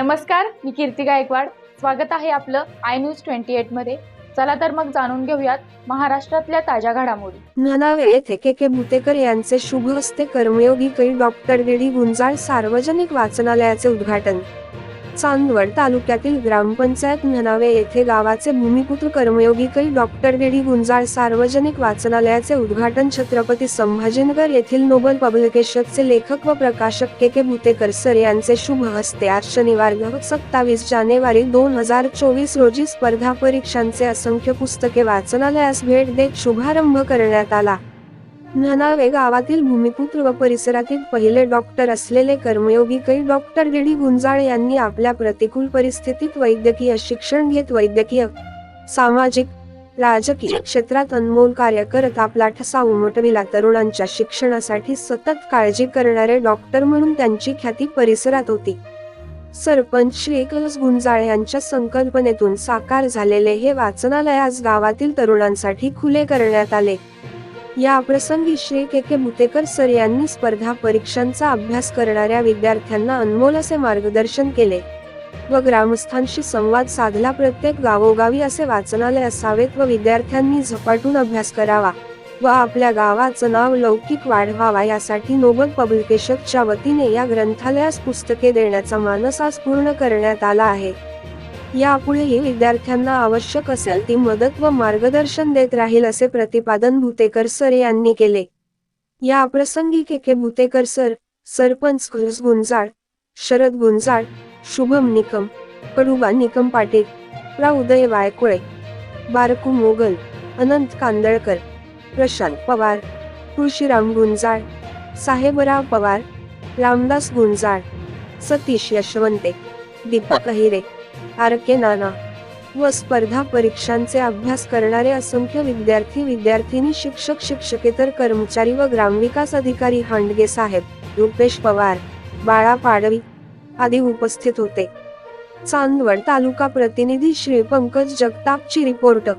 नमस्कार मी कीर्ती गायकवाड. स्वागत आहे आपलं आय न्यूज ट्वेंटी एटमध्ये. चला तर मग जाणून घेऊयात महाराष्ट्रातल्या ताज्या घडामोडी. ननावे येथे के के भुतेकर यांचे शुभ हस्ते कर्मयोगी कै डॉक्टर गेडी गुंजाळ सार्वजनिक वाचनालयाचे उद्घाटन. चांदवड तालुक्यातील ग्रामपंचायत म्हणावे येथे गावाचे भूमिपुत्र कर्मयोगी कै डॉक्टर डी गुंजाळ सार्वजनिक वाचनालयाचे उद्घाटन छत्रपती संभाजीनगर येथील नोबल पब्लिकेशनचे लेखक व प्रकाशक के के भुतेकर सर यांचे शुभ हस्ते आज शनिवार सत्तावीस जानेवारी दोन हजार चोवीस रोजी स्पर्धा परीक्षांचे असंख्य पुस्तके वाचनालयास भेट देत शुभारंभ करण्यात आला. ननावे गावातील भूमिपुत्र व परिसरातील पहिले डॉक्टर असलेले कर्मयोगी कै डॉक्टर डी गुंजाळ यांनी आपल्या प्रतिकूल परिस्थितीत वैद्यकीय शिक्षण घेत वैद्यकीय सामाजिक राजकीय क्षेत्रात अनमोल कार्य करत आपला ठसा उमटविला. तरुणांच्या शिक्षणासाठी सतत काळजी करणारे डॉक्टर म्हणून त्यांची ख्याती परिसरात होती. सरपंच श्री गुंजाळे गुंजाळ यांच्या संकल्पनेतून साकार झालेले हे वाचनालय आज गावातील तरुणांसाठी खुले करण्यात आले. या प्रसंगी श्री के के मुतेकर सर यांनी स्पर्धा परीक्षांचा अभ्यास करणाऱ्या विद्यार्थ्यांना अनमोल असे मार्गदर्शन केले व ग्रामस्थांशी संवाद साधला. प्रत्येक गावोगावी असे वाचनालय असावेत व विद्यार्थ्यांनी झपाटून अभ्यास करावा व आपल्या गावाचं नाव लौकिक वाढवावा यासाठी नोबल पब्लिकेशनच्या वतीने या ग्रंथालयास पुस्तके देण्याचा मानस आज पूर्ण करण्यात आला आहे. यापुढेही विद्यार्थ्यांना आवश्यक असेल ती मदत व मार्गदर्शन देत राहील असे प्रतिपादन भुतेकर सर यांनी केले. या प्रसंगी K K Bhutekar sir sarpanch Gunjal Sharad Gunjal Shubham Nikam Kaduba Nikam Patil प्रा उदय वायकुळे बारकू मोगल अनंत कांदळकर प्रशांत पवार तुळशीराम गुंजाळ साहेबराव पवार रामदास गुंजाळ सतीश यशवंते दीपक अहिरे आर के नाना. व स्पर्धा परीक्षांचे अभ्यास करणारे असंख्य विद्यार्थी विद्यार्थिनी शिक्षक शिक्षकेतर कर्मचारी व ग्रामविकास अधिकारी हांडगे साहेब रुपेश पवार बाळा पाडवी आदी उपस्थित होते. चांदवड तालुका प्रतिनिधी श्री पंकज जगतापची रिपोर्ट.